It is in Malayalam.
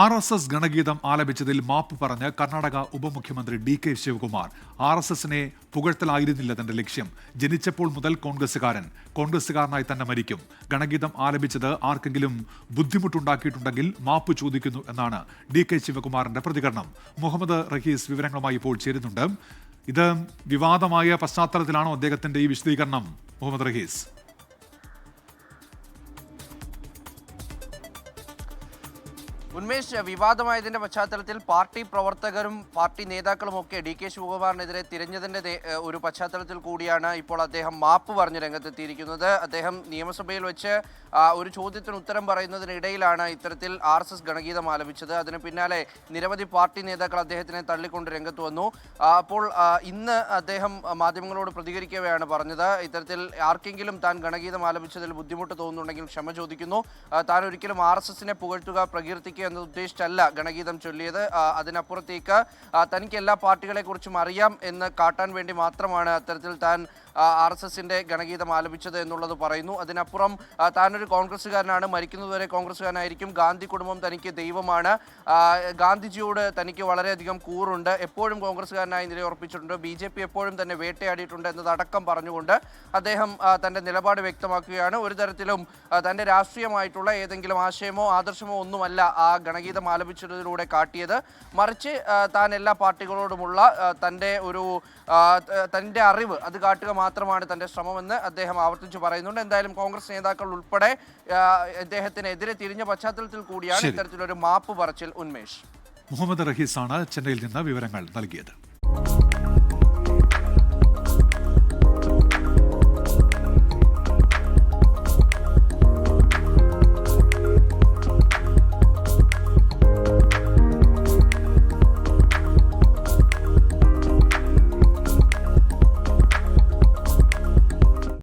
ആർ എസ് എസ് ഗണഗീതം ആലപിച്ചതിൽ മാപ്പ് പറഞ്ഞ് കർണാടക ഉപമുഖ്യമന്ത്രി D K Shivakumar. R S എസിനെ പുകഴ്ത്തലായിരുന്നില്ല തന്റെ ലക്ഷ്യം. ജനിച്ചപ്പോൾ മുതൽ കോൺഗ്രസുകാരൻ കോൺഗ്രസുകാരനായി തന്നെ മരിക്കും. ഗണഗീതം ആലപിച്ചത് ആർക്കെങ്കിലും ബുദ്ധിമുട്ടുണ്ടാക്കിയിട്ടുണ്ടെങ്കിൽ മാപ്പ് ചോദിക്കുന്നു എന്നാണ് ഡി കെ ശിവകുമാറിന്റെ പ്രതികരണം. മുഹമ്മദ് റഹീസ് വിവരങ്ങളുമായി ഇപ്പോൾ ചേരുന്നുണ്ട്. ഇത് വിവാദമായ പശ്ചാത്തലത്തിലാണോ അദ്ദേഹത്തിന്റെ ഈ വിശദീകരണം? മുഹമ്മദ് റഹീസ്. ഉന്മേഷ് വിവാദമായതിന്റെ പശ്ചാത്തലത്തിൽ പാർട്ടി പ്രവർത്തകരും പാർട്ടി നേതാക്കളും ഒക്കെ ഡി കെ ശിവകുമാറിനെതിരെ തിരഞ്ഞതിന്റെ ഒരു പശ്ചാത്തലത്തിൽ കൂടിയാണ് ഇപ്പോൾ അദ്ദേഹം മാപ്പ് പറഞ്ഞ് രംഗത്തെത്തിയിരിക്കുന്നത്. അദ്ദേഹം നിയമസഭയിൽ വെച്ച് ഒരു ചോദ്യത്തിന് ഉത്തരം പറയുന്നതിനിടയിലാണ് ഇത്തരത്തിൽ ആർ എസ് എസ് ഗണഗീതം ആലപിച്ചത്. അതിന് പിന്നാലെ നിരവധി പാർട്ടി നേതാക്കൾ അദ്ദേഹത്തിനെ തള്ളിക്കൊണ്ട് രംഗത്ത് വന്നു. അപ്പോൾ ഇന്ന് അദ്ദേഹം മാധ്യമങ്ങളോട് പ്രതികരിക്കവെയാണ് പറഞ്ഞത്. ഇത്തരത്തിൽ ആർക്കെങ്കിലും താൻ ഗണഗീതം ആലപിച്ചതിൽ ബുദ്ധിമുട്ട് തോന്നുന്നുണ്ടെങ്കിൽ ക്ഷമ ചോദിക്കുന്നു. താൻ ഒരിക്കലും ആർ എസ് എസിനെ പുകഴ്ത്തുക പ്രകീർത്തിക്കുക എന്ന് ഉദ്ദേശിച്ചല്ല ഗണഗീതം ചൊല്ലിയത്. അതിനപ്പുറത്തേക്ക് തനിക്ക് എല്ലാ പാർട്ടികളെ കുറിച്ചും അറിയാം എന്ന് കാട്ടാൻ വേണ്ടി മാത്രമാണ് അത്തരത്തിൽ താൻ ആർ എസ് എസിന്റെ ഗണഗീതം ആലപിച്ചത് എന്നുള്ളത് പറയുന്നു. അതിനപ്പുറം താനൊരു കോൺഗ്രസ്സുകാരനാണ് മരിക്കുന്നതുവരെ കോൺഗ്രസ്സുകാരനായിരിക്കും. ഗാന്ധി കുടുംബം തനിക്ക് ദൈവമാണ്. ഗാന്ധിജിയോട് തനിക്ക് വളരെയധികം കൂറുണ്ട്. എപ്പോഴും കോൺഗ്രസ്സുകാരനായി നിലയുറപ്പിച്ചിട്ടുണ്ട്. ബി ജെ പി എപ്പോഴും തന്നെ വേട്ടയാടിയിട്ടുണ്ട് എന്നതടക്കം പറഞ്ഞുകൊണ്ട് അദ്ദേഹം തന്റെ നിലപാട് വ്യക്തമാക്കുകയാണ്. ഒരു തരത്തിലും തന്റെ രാഷ്ട്രീയമായിട്ടുള്ള ഏതെങ്കിലും ആശയമോ ആദർശമോ ഒന്നുമല്ല ആ ഗണഗീതം ആലപിച്ചതിലൂടെ കാട്ടിയത്. മറിച്ച് താൻ എല്ലാ പാർട്ടികളോടുമുള്ള തന്റെ ഒരു തന്റെ അറിവ് അത് കാട്ടുക മാത്രമാണ് തന്റെ ശ്രമമെന്ന് അദ്ദേഹം ആവർത്തിച്ചു പറയുന്നുണ്ട്. എന്തായാലും കോൺഗ്രസ് നേതാക്കൾ ഉൾപ്പെടെ അദ്ദേഹത്തിനെതിരെ തിരിഞ്ഞ പശ്ചാത്തലത്തിൽ കൂടിയാണ്. ഇത്തരത്തിലൊരു മാപ്പ് പറച്ചിൽ ഉന്മേഷ്. മുഹമ്മദ് റഹീസാണ് ചെന്നൈയിൽ നിന്ന് വിവരങ്ങൾ നൽകിയത്.